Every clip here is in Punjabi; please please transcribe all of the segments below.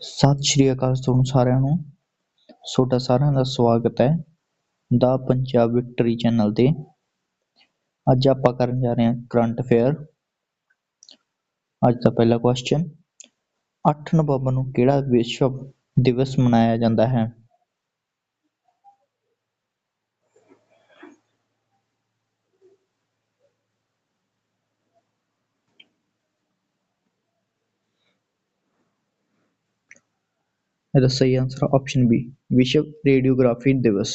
ਸਤਿ ਸ਼੍ਰੀ ਅਕਾਲ ਤੁਹਾਨੂੰ ਸਾਰਿਆਂ ਨੂੰ। ਤੁਹਾਡਾ ਸਾਰਿਆਂ ਦਾ ਸਵਾਗਤ ਹੈ ਦਾ ਪੰਜਾਬ ਵਿਕਟਰੀ ਚੈਨਲ 'ਤੇ। ਅੱਜ ਆਪਾਂ ਕਰਨ ਜਾ ਰਹੇ ਹਾਂ ਕਰੰਟ ਅਫੇਅਰ। ਅੱਜ ਦਾ ਪਹਿਲਾ ਕੁਐਸਚਨ 8 ਨਵੰਬਰ ਨੂੰ ਕਿਹੜਾ ਵਿਸ਼ਵ ਦਿਵਸ ਮਨਾਇਆ ਜਾਂਦਾ ਹੈ? ਇਹਦਾ ਸਹੀ ਆਨਸਰ ਆਪਸ਼ਨ ਬੀ ਵਿਸ਼ਵ ਰੇਡੀਓਗ੍ਰਾਫੀ ਦਿਵਸ।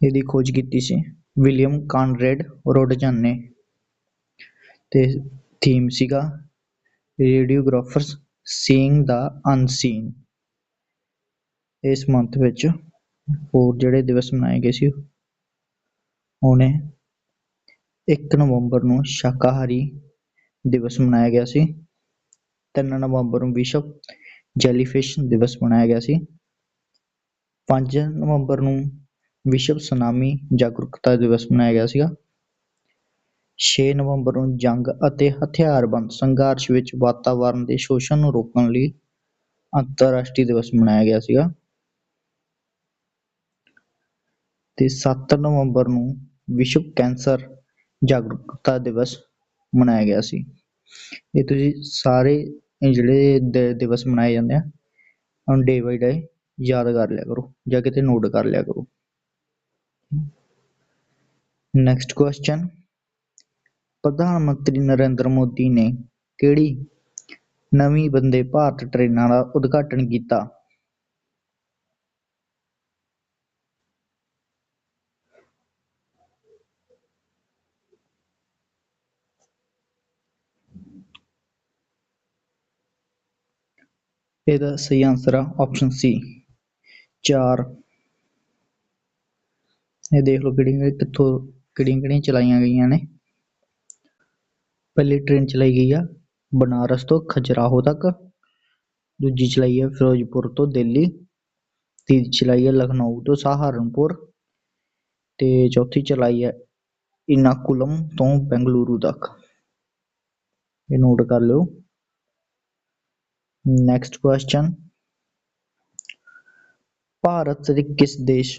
ਇਹਦੀ ਖੋਜ ਕੀਤੀ ਸੀ ਵਿਲੀਅਮ ਕਾਨਰੈਡ ਰੋਡਜਨ ਨੇ। ਤੇ ਥੀਮ ਸੀਗਾ ਰੇਡੀਓਗ੍ਰਾਫਰਸ ਸੀਇੰਗ ਦਾ ਅਨਸੀਨ ਇਸ ਮੰਥ ਵਿੱਚ ਹੋਰ ਜਿਹੜੇ ਦਿਵਸ ਮਨਾਏ ਗਏ ਸੀ, ਉਹਨੇ 1 ਨਵੰਬਰ ਨੂੰ ਸ਼ਾਕਾਹਾਰੀ ਦਿਵਸ ਮਨਾਇਆ ਗਿਆ ਸੀ। 3 ਨਵੰਬਰ ਨੂੰ ਵਿਸ਼ਵ ਜੈਲੀਫਿਸ਼ ਦਿਵਸ ਮਨਾਇਆ ਗਿਆ ਸੀ। ਪੰਜ ਨਵੰਬਰ ਨੂੰ ਵਿਸ਼ਵ ਸੁਨਾਮੀ ਜਾਗਰੂਕਤਾ ਦਿਵਸ ਮਨਾਇਆ ਗਿਆ ਸੀਗਾ। 6 ਨਵੰਬਰ ਨੂੰ ਜੰਗ ਅਤੇ ਹਥਿਆਰਬੰਦ ਸੰਘਰਸ਼ ਵਿੱਚ ਵਾਤਾਵਰਣ ਦੇ ਸ਼ੋਸ਼ਣ ਨੂੰ ਰੋਕਣ ਲਈ ਅੰਤਰਰਾਸ਼ਟਰੀ ਦਿਵਸ ਮਨਾਇਆ ਗਿਆ ਸੀਗਾ। ਤੇ 7 ਨਵੰਬਰ ਨੂੰ ਵਿਸ਼ਵ ਕੈਂਸਰ ਜਾਗਰੂਕਤਾ ਦਿਵਸ ਮਨਾਇਆ ਗਿਆ ਸੀ। ਇਹ ਤੁਸੀਂ ਸਾਰੇ ਜਿਹੜੇ ਦ- ਦਿਵਸ ਮਨਾਏ ਜਾਂਦੇ ਆ, ਹੁਣ ਡੇ ਬਾਈ ਡੇ ਯਾਦ ਕਰ ਲਿਆ ਕਰੋ ਜਾਂ ਕਿਤੇ ਨੋਟ ਕਰ ਲਿਆ ਕਰੋ। ਨੈਕਸਟ ਕੁਐਸਚਨ ਪ੍ਰਧਾਨ ਮੰਤਰੀ ਨਰਿੰਦਰ ਮੋਦੀ ਨੇ ਕਿਹੜੀ ਨਵੀਂ ਵੰਦੇ ਭਾਰਤ ਟ੍ਰੇਨਾਂ ਦਾ ਉਦਘਾਟਨ ਕੀਤਾ? ਇਹਦਾ ਸਹੀ ਆਨਸਰ ਆ ਆਪਸ਼ਨ ਸੀ ਚਾਰ। ਇਹ ਦੇਖ ਲਓ ਕਿਹੜੀਆਂ ਕਿੱਥੋਂ ਕਿਹੜੀਆਂ ਕਿਹੜੀਆਂ ਚਲਾਈਆਂ ਗਈਆਂ ਨੇ। ਪਹਿਲੀ ਟ੍ਰੇਨ ਚਲਾਈ ਗਈ ਆ ਬਨਾਰਸ ਤੋਂ ਖਜਰਾਹੋ ਤੱਕ। ਦੂਜੀ ਚਲਾਈ ਹੈ ਫਿਰੋਜ਼ਪੁਰ ਤੋਂ ਦਿੱਲੀ। ਤੀਜੀ ਚਲਾਈ ਹੈ ਲਖਨਊ ਤੋਂ ਸਹਾਰਨਪੁਰ। ਤੇ ਚੌਥੀ ਚਲਾਈ ਹੈ ਇਨਾਕੁਲਮ ਤੋਂ ਬੈਂਗਲੁਰੂ ਤੱਕ। ਇਹ ਨੋਟ ਕਰ ਲਿਓ। ਨੈਕਸਟ ਕੁਐਸਚਨ ਭਾਰਤ ਅਤੇ ਕਿਸ ਦੇਸ਼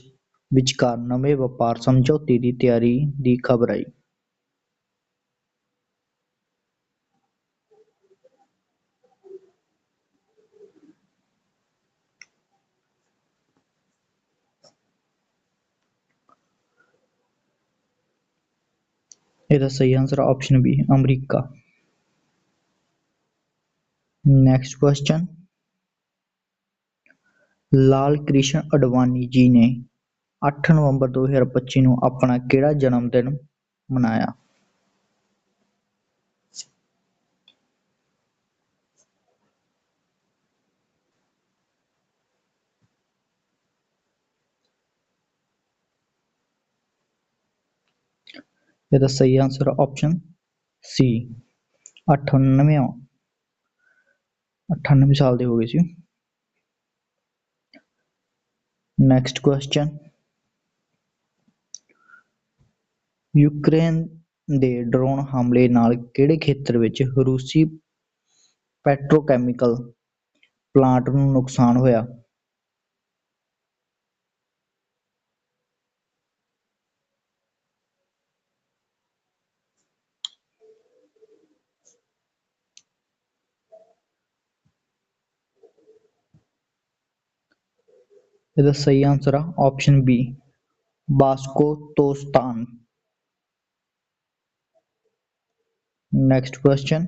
ਵਿਚਕਾਰ ਨਵੇਂ ਵਪਾਰ ਸਮਝੌਤੇ ਦੀ ਤਿਆਰੀ ਦੀ ਖਬਰ ਆਈ ਇਹਦਾ ਸਹੀ ਆਨਸਰ ਆਪਸ਼ਨ ਬੀ ਅਮਰੀਕਾ ਨੈਕਸਟ ਕੁਐਸਚਨ ਲਾਲ ਕ੍ਰਿਸ਼ਨ ਅਡਵਾਨੀ ਜੀ ਨੇ 8 ਨਵੰਬਰ 2025 ਨੂੰ ਆਪਣਾ ਕਿਹੜਾ ਜਨਮ ਦਿਨ ਮਨਾਇਆ? ਇਹਦਾ ਸਹੀ ਆਨਸਰ ਆਪਸ਼ਨ ਸੀ 98 98 ਸਾਲ ਦੇ ਹੋ ਗਏ ਸੀ। ਨੈਕਸਟ ਕੁਐਸਚਨ ਯੂਕਰੇਨ ਦੇ ਡਰੋਨ ਹਮਲੇ ਨਾਲ ਕਿਹੜੇ ਖੇਤਰ ਵਿੱਚ ਰੂਸੀ ਪੈਟਰੋਕੈਮੀਕਲ ਪਲਾਂਟ ਨੂੰ ਨੁਕਸਾਨ ਹੋਇਆ? ਇਹਦਾ ਸਹੀ ਆਨਸਰ ਆ option B Bashkortostan next question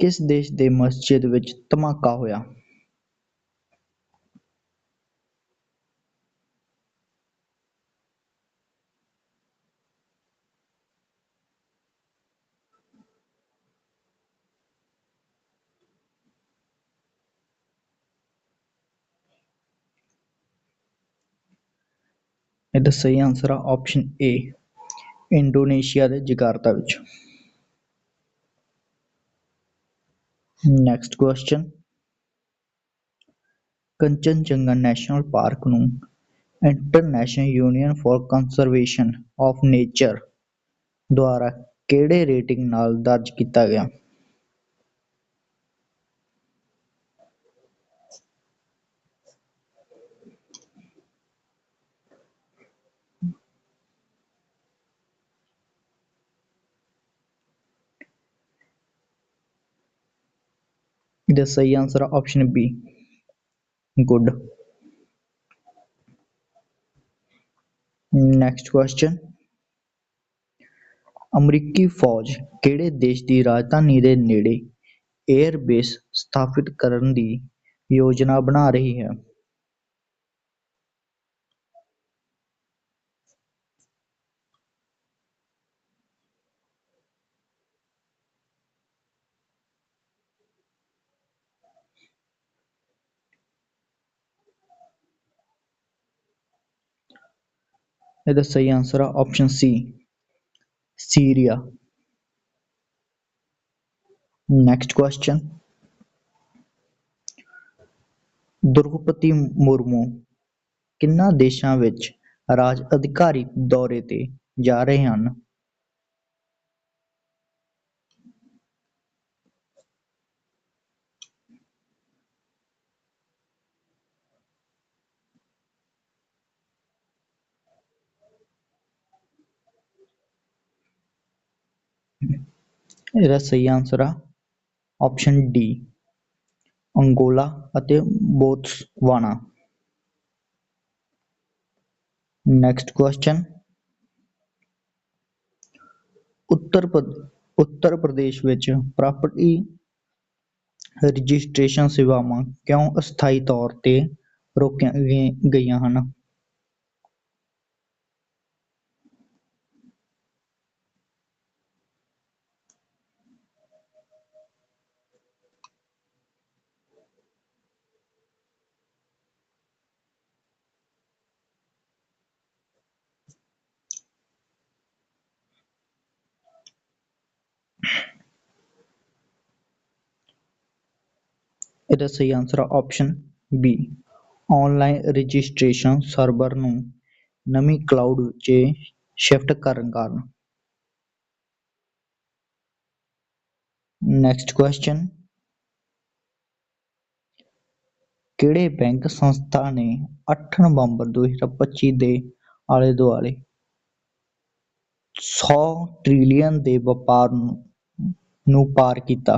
ਕਿਸ ਦੇਸ਼ ਦੇ ਮਸਜਿਦ ਵਿੱਚ ਧਮਾਕਾ ਹੋਇਆ? ਇਹਦਾ ਸਹੀ ਆਨਸਰ ਆ ਆਪਸ਼ਨ ਏ ਇੰਡੋਨੇਸ਼ੀਆ ਦੇ ਜਕਾਰਤਾ ਵਿੱਚ। Next question Kanchenjunga national park ਨੂੰ International Union for Conservation of Nature ਦੁਆਰਾ ਕਿਹੜੇ ਰੇਟਿੰਗ ਨਾਲ ਦਰਜ ਕੀਤਾ ਗਿਆ? ਇਹਦਾ ਸਹੀ ਆਨਸਰ ਆ option B good next question ਅਮਰੀਕੀ ਫੌਜ ਕਿਹੜੇ ਦੇਸ਼ ਦੀ ਰਾਜਧਾਨੀ ਦੇ ਨੇੜੇ ਏਅਰ ਬੇਸ ਸਥਾਪਿਤ ਕਰਨ ਦੀ ਯੋਜਨਾ ਬਣਾ ਰਹੀ ਹੈ? ਇਹਦਾ ਸਹੀ ਆਨਸਰ ਆ option C Syria. Next question Droupadi Murmu, ਕਿੰਨਾਂ ਦੇਸ਼ਾਂ ਵਿੱਚ ਰਾਜ ਅਧਿਕਾਰੀ ਦੌਰੇ ਤੇ ਜਾ ਰਹੇ ਹਨ? ਇਹਦਾ ਸਹੀ ਆਨਸਰ ਆ ਆਪਸ਼ਨ ਡੀ ਅੰਗੋਲਾ ਅਤੇ Botswana. Next question Uttar Uttar Pradesh ਵਿੱਚ ਪ੍ਰਾਪਰਟੀ ਰਜਿਸਟ੍ਰੇਸ਼ਨ ਸੇਵਾਵਾਂ ਕਿਉਂ ਅਸਥਾਈ ਤੌਰ ਤੇ ਰੋਕੀਆਂ ਗਈਆਂ ਹਨ? ਇਹਦਾ ਸਹੀ ਆਨਸਰ ਆ option B online registration server ਨੂੰ ਨਵੀਂ ਕਲਾਊਡ 'ਚ ਸ਼ਿਫਟ ਕਰਨ ਕਾਰਨ। ਨੈਕਸਟ ਕੁਐਸਚਨ ਕਿਹੜੇ ਬੈਂਕ ਸੰਸਥਾ ਨੇ 8 ਨਵੰਬਰ 2025 ਦੇ ਆਲੇ ਦੁਆਲੇ 100 ਟ੍ਰਿਲੀਅਨ ਦੇ ਵਪਾਰ ਨੂੰ ਪਾਰ ਕੀਤਾ?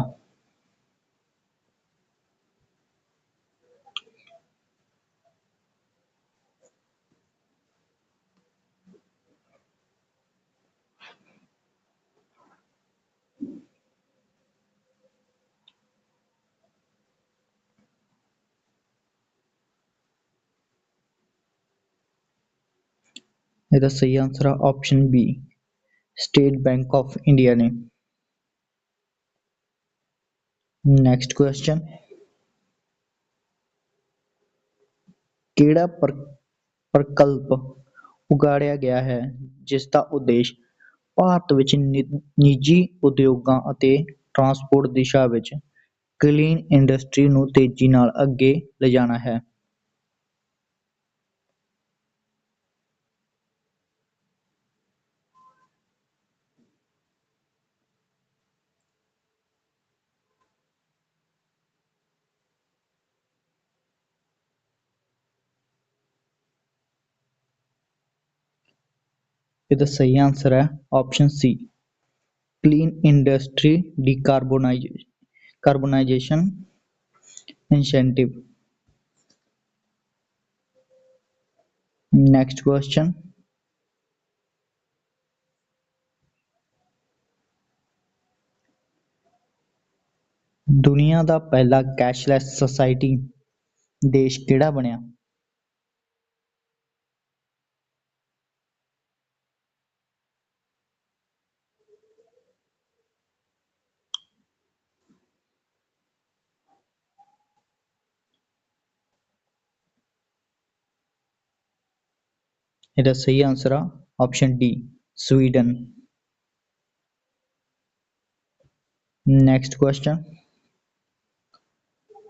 ਇਹਦਾ ਸਹੀ ਆਨਸਰ ਆ option B State Bank of India ਨੇ। ਨੈਕਸਟ ਕੁਐਸਚਨ ਕਿਹੜਾ ਪ੍ਰਕਲਪ ਉਗਾੜਿਆ ਗਿਆ ਹੈ, ਜਿਸ ਦਾ ਉਦੇਸ਼ ਭਾਰਤ ਵਿੱਚ ਨਿੱਜੀ ਉਦਯੋਗਾਂ ਅਤੇ ਟਰਾਂਸਪੋਰਟ ਦਿਸ਼ਾ ਵਿੱਚ ਕਲੀਨ ਇੰਡਸਟਰੀ ਨੂੰ ਤੇਜ਼ੀ ਨਾਲ ਅੱਗੇ ਲਿਜਾਣਾ ਹੈ? ਇਹਦਾ ਸਹੀ ਆਨਸਰ ਹੈ option C clean industry decarbonisation incentive next question ਦੁਨੀਆ ਦਾ ਪਹਿਲਾ ਕੈਸ਼ਲੈਸ ਸੋਸਾਇਟੀ ਦੇਸ਼ ਕਿਹੜਾ ਬਣਿਆ? ਇਹਦਾ ਸਹੀ ਆਨਸਰ ਆ option D Sweden next question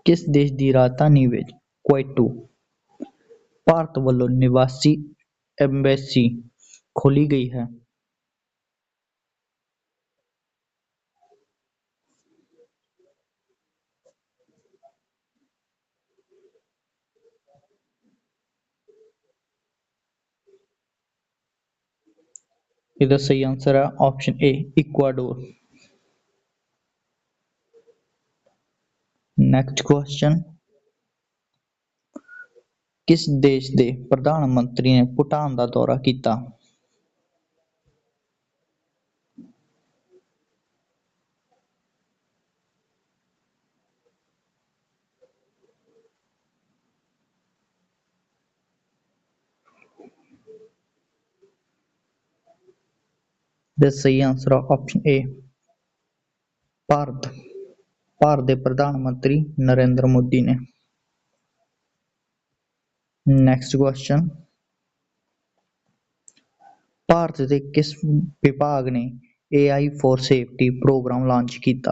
ਕਿਸ ਦੇਸ਼ ਦੀ ਰਾਜਧਾਨੀ ਵਿੱਚ ਕੁਆਇਟੋ ਭਾਰਤ ਵੱਲੋਂ ਨਿਵਾਸੀ ਐਮਬੈਸੀ ਖੋਲੀ ਗਈ ਹੈ? ਇਹਦਾ ਸਹੀ ਆਨਸਰ ਹੈ option A Ecuador next question ਕਿਸ ਦੇਸ਼ ਦੇ ਪ੍ਰਧਾਨ ਮੰਤਰੀ ਨੇ ਭੂਟਾਨ ਦਾ ਦੌਰਾ ਕੀਤਾ? ਦਾ ਸਹੀ ਆਨਸਰ ਹੈ ਆਪਸ਼ਨ ਏ ਭਾਰਤ ਭਾਰਤ ਦੇ ਪ੍ਰਧਾਨ ਮੰਤਰੀ ਨਰਿੰਦਰ ਮੋਦੀ ਨੇ। ਨੈਕਸਟ ਕੁਐਸਚਨ ਭਾਰਤ ਦੇ ਕਿਸ ਵਿਭਾਗ ਨੇ AI for safety program launch ਕੀਤਾ?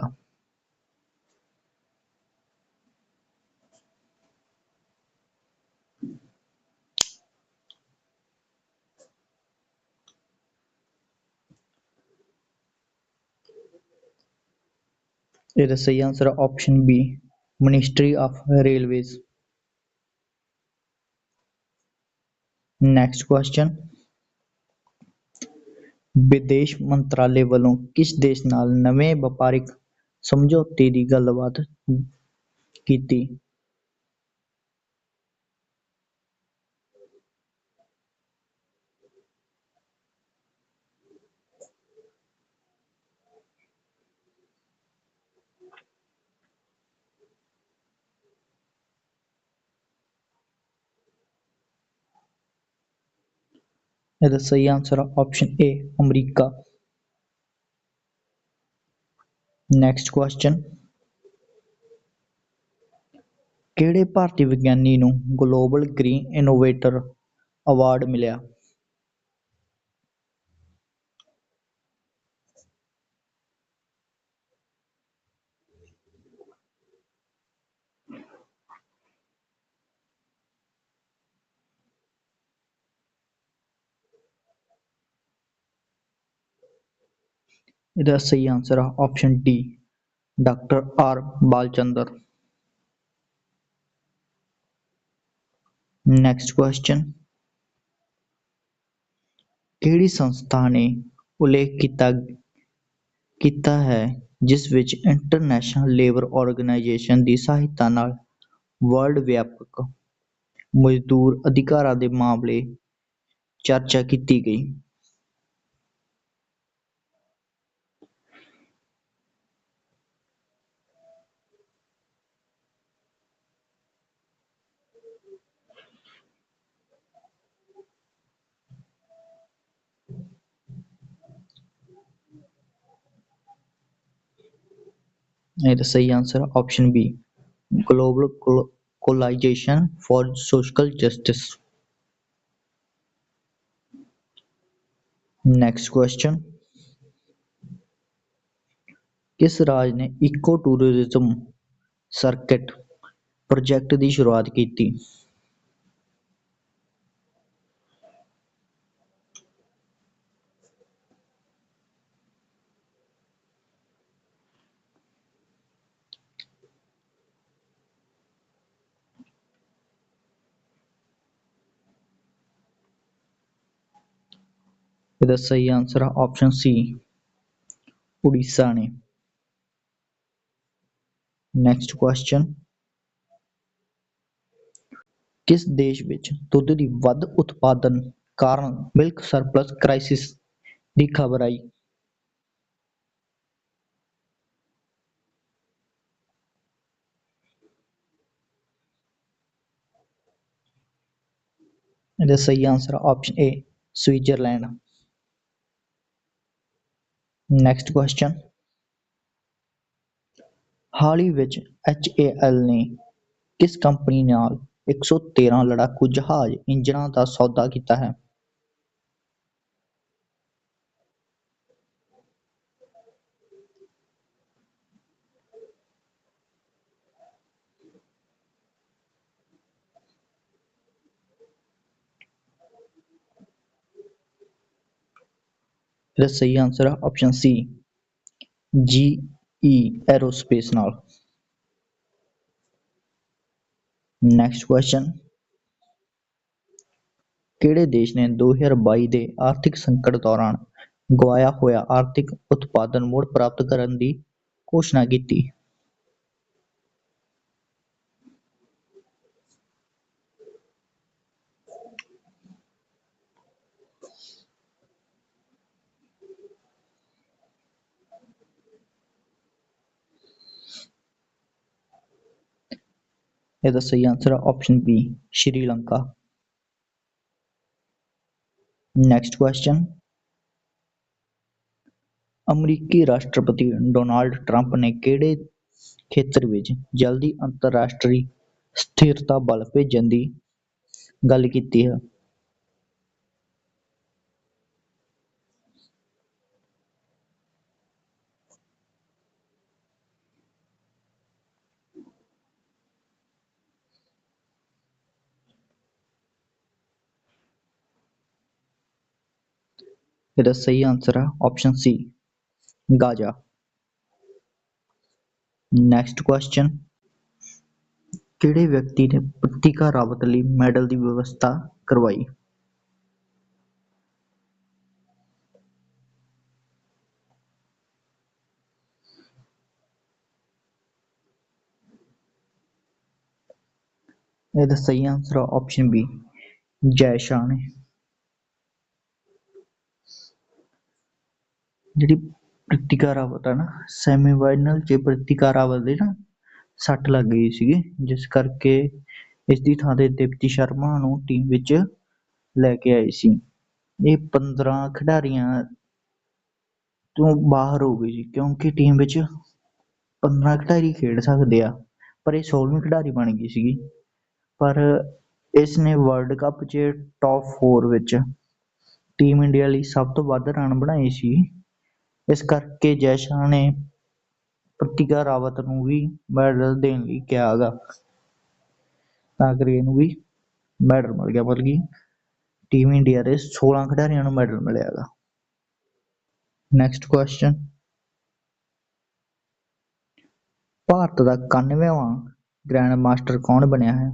ਇਹਦਾ ਸਹੀ ਆਨਸਰ ਹੈ option B ministry of railways next question ਵਿਦੇਸ਼ ਮੰਤਰਾਲੇ ਵੱਲੋਂ ਕਿਸ ਦੇਸ਼ ਨਾਲ ਨਵੇਂ ਵਪਾਰਿਕ ਸਮਝੌਤੇ ਦੀ ਗੱਲਬਾਤ ਕੀਤੀ ਇਹਦਾ ਸਹੀ ਆਨਸਰ ਆ option A America next question ਕਿਹੜੇ ਭਾਰਤੀ ਵਿਗਿਆਨੀ ਨੂੰ ਗਲੋਬਲ ਗ੍ਰੀਨ ਇਨੋਵੇਟਰ ਅਵਾਰਡ ਮਿਲਿਆ? ਇਹਦਾ ਸਹੀ ਆਨਸਰ ਹੈ option D doctor R Balchandra. Next question ਕਿਹੜੀ ਸੰਸਥਾ ਨੇ ਉਲੇਖ ਕੀਤਾ ਕੀਤਾ ਹੈ ਜਿਸ ਵਿੱਚ ਇੰਟਰਨੈਸ਼ਨਲ ਲੇਬਰ ਆਰਗੇਨਾਈਜੇਸ਼ਨ ਦੀ ਸਹਾਇਤਾ ਨਾਲ ਵਰਲਡ ਵਿਆਪਕ ਮਜ਼ਦੂਰ ਅਧਿਕਾਰਾਂ ਦੇ ਮਾਮਲੇ ਚਰਚਾ ਕੀਤੀ ਗਈ? ਇਹਦਾ ਸਹੀ ਆਨਸਰ ਹੈ option B global coalition for social justice next question ਕਿਸ ਰਾਜ ਨੇ ਇਕੋ ਟੂਰਿਜ਼ਮ ਸਰਕਿਟ ਪ੍ਰੋਜੈਕਟ ਦੀ ਸ਼ੁਰੂਆਤ ਕੀਤੀ ਇਹਦਾ ਸਹੀ ਆਨਸਰ ਹੈ ਆਪਸ਼ਨ ਸੀ ਉੜੀਸਾ ਨੇ। ਨੈਕਸਟ ਕੁਐਸਚਨ ਕਿਸ ਦੇਸ਼ ਵਿੱਚ ਦੁੱਧ ਦੀ ਵੱਧ ਉਤਪਾਦਨ ਕਾਰਨ ਮਿਲਕ ਸਰਪਲਸ ਕ੍ਰਾਈਸਿਸ ਦੀ ਖਬਰ ਆਈ? ਇਹਦਾ ਸਹੀ answer option A Switzerland. Next question ਹਾਲ ਹੀ ਵਿੱਚ ਐਚਏਐਲ ਨੇ ਕਿਸ ਕੰਪਨੀ ਨਾਲ 113 ਲੜਾਕੂ ਜਹਾਜ਼ ਇੰਜਣਾਂ ਦਾ ਸੌਦਾ ਕੀਤਾ ਹੈ? ਇਹਦਾ ਸਹੀ ਆਨਸਰ ਹੈ option C G E aerospace ਨਾਲ। ਨੈਕਸਟ ਕੁਐਸਚਨ ਕਿਹੜੇ ਦੇਸ਼ ਨੇ 2022 ਦੇ ਆਰਥਿਕ ਸੰਕਟ ਦੌਰਾਨ ਗਵਾਇਆ ਹੋਇਆ ਆਰਥਿਕ ਉਤਪਾਦਨ ਮੁੜ ਪ੍ਰਾਪਤ ਕਰਨ ਦੀ ਘੋਸ਼ਣਾ ਕੀਤੀ? ਇਹਦਾ ਸਹੀ ਆਨਸਰ ਹੈ option B Sri Lanka next question ਅਮਰੀਕੀ ਰਾਸ਼ਟਰਪਤੀ ਡੋਨਾਲਡ ਟਰੰਪ ਨੇ ਕਿਹੜੇ ਖੇਤਰ ਵਿੱਚ ਜਲਦੀ ਅੰਤਰਰਾਸ਼ਟਰੀ ਸਥਿਰਤਾ ਬਲ ਭੇਜਣ ਦੀ ਗੱਲ ਕੀਤੀ ਹੈ? ਇਹਦਾ ਸਹੀ ਆਨਸਰ ਹੈ option C Gaza. Next question ਕਿਹੜੇ ਵਿਅਕਤੀ ਨੇ ਪ੍ਰਤਿਕਾ ਰਾਵਤ ਲਈ ਮੈਡਲ ਦੀ ਵਿਵਸਥਾ ਕਰਵਾਈ? ਇਹਦਾ ਸਹੀ ਆਨਸਰ ਹੈ ਆਪਸ਼ਨ ਬੀ ਜੈ ਸ਼ਾਹ ਨੇ। ਜਿਹੜੀ ਪ੍ਰਤਿਕਾ ਰਾਵਤ ਹੈ ਨਾ ਸੈਮੀਫਾਈਨਲ 'ਚ ਪ੍ਰਤਿਕਾ ਰਾਵਤ ਦੇ ਨਾ ਸੱਟ ਲੱਗ ਗਈ ਸੀਗੀ, ਜਿਸ ਕਰਕੇ ਇਸ ਦੀ ਥਾਂ ਤੇ ਦੀਪਤੀ ਸ਼ਰਮਾ ਨੂੰ ਟੀਮ ਵਿੱਚ ਲੈ ਕੇ ਆਏ ਸੀ। ਇਹ 15 ਖਿਡਾਰੀਆਂ ਤੋਂ ਬਾਹਰ ਹੋ ਗਈ ਸੀ ਕਿਉਂਕਿ ਟੀਮ ਵਿੱਚ 15 ਖਿਡਾਰੀ ਖੇਡ ਸਕਦੇ ਆ, ਪਰ ਇਹ 16ਵੀਂ ਖਿਡਾਰੀ ਬਣ ਗਈ ਸੀਗੀ। ਪਰ ਇਸ ਨੇ ਵਰਲਡ ਕੱਪ 'ਚ ਟੌਪ 4 ਵਿੱਚ ਟੀਮ ਇੰਡੀਆ ਲਈ ਸਭ ਤੋਂ ਵੱਧ ਰਨ ਬਣਾਏ ਸੀ। ਇਸ ਕਰਕੇ ਜੈ ਸ਼ਾਹ ਨੇ ਪ੍ਰਤਿਕਾ ਰਾਵਤ ਨੂੰ ਵੀ ਮੈਡਲ ਦੇਣ ਲਈ ਕਿਹਾ ਗਾ। ਤਾਂ ਕਰਕੇ ਇਹਨੂੰ ਵੀ ਮੈਡਲ ਮਿਲ ਗਿਆ, ਮਤਲਬ ਕਿ ਟੀਮ ਇੰਡੀਆ ਦੇ 16 ਖਿਡਾਰੀਆਂ ਨੂੰ ਮੈਡਲ ਮਿਲਿਆ ਗਾ। ਨੈਕਸਟ ਕੁਐਸਚਨ ਭਾਰਤ ਦਾ 91ਵਾਂ ਗ੍ਰੈਂਡ ਮਾਸਟਰ ਕੌਣ ਬਣਿਆ ਹੈ?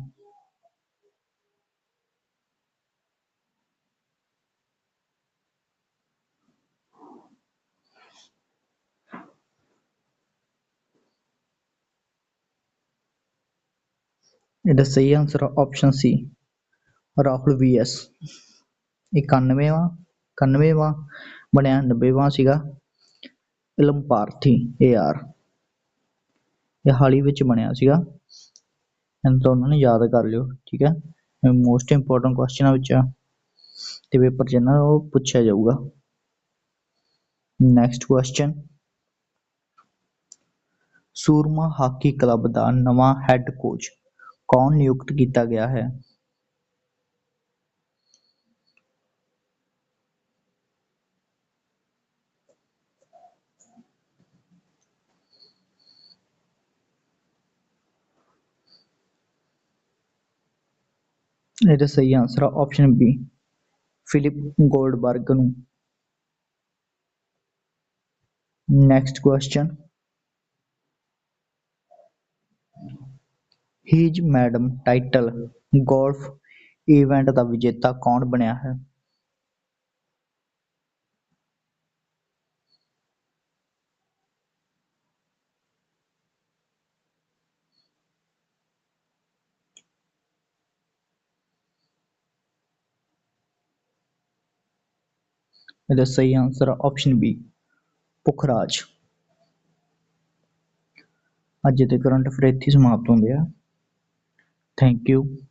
ਇਹਦਾ ਸਹੀ ਆਨਸਰ ਆਪਸ਼ਨ ਸੀ ਰਾਹੁਲ ਵੀ ਐਸ ਇਕਾਨਵੇਵਾਂ ਇਕਾਨਵੇਵਾਂ ਬਣਿਆ ਨੱਬੇਵਾਂ ਸੀਗਾ ਇਲਮਪਾਰਥੀ ਏ ਆਰ ਇਹ ਹਾਲ ਹੀ ਵਿੱਚ ਬਣਿਆ ਸੀਗਾ, ਇਹਨਾਂ ਦੋਨਾਂ ਨੂੰ ਯਾਦ ਕਰ ਲਿਓ, ਠੀਕ ਹੈ ਮੋਸਟ ਇੰਪੋਰਟੈਂਟ ਕੁਐਸਚਨਾਂ ਵਿੱਚ ਆ, ਤੇ ਪੇਪਰ 'ਚ ਨਾ ਉਹ ਪੁੱਛਿਆ ਜਾਊਗਾ next question Soorma hockey club ਦਾ ਨਵਾਂ ਹੈੱਡ ਕੋਚ ਕੌਣ ਨਿਯੁਕਤ ਕੀਤਾ ਗਿਆ ਹੈ ਇਹਦਾ ਸਹੀ ਆਨਸਰ ਆ ਆਪਸ਼ਨ ਬੀ ਫਿਲਿਪ ਗੋਲਡਬਰਗ ਨੂੰ ਨੈਕਸਟ ਕੁਐਸਚਨ ਹੀਜ ਮੈਡਮ ਟਾਈਟਲ ਗੋਲਫ ਈਵੈਂਟ ਦਾ ਵਿਜੇਤਾ ਕੌਣ ਬਣਿਆ ਹੈ? ਇਹਦਾ ਸਹੀ ਆਨਸਰ ਆ ਆਪਸ਼ਨ ਬੀ ਪੁਖਰਾਜ ਅੱਜ ਦੇ ਕਰੰਟ ਅਫੇਅਰ ਇੱਥੇ ਸਮਾਪਤ ਹੁੰਦੇ ਆ। Thank you.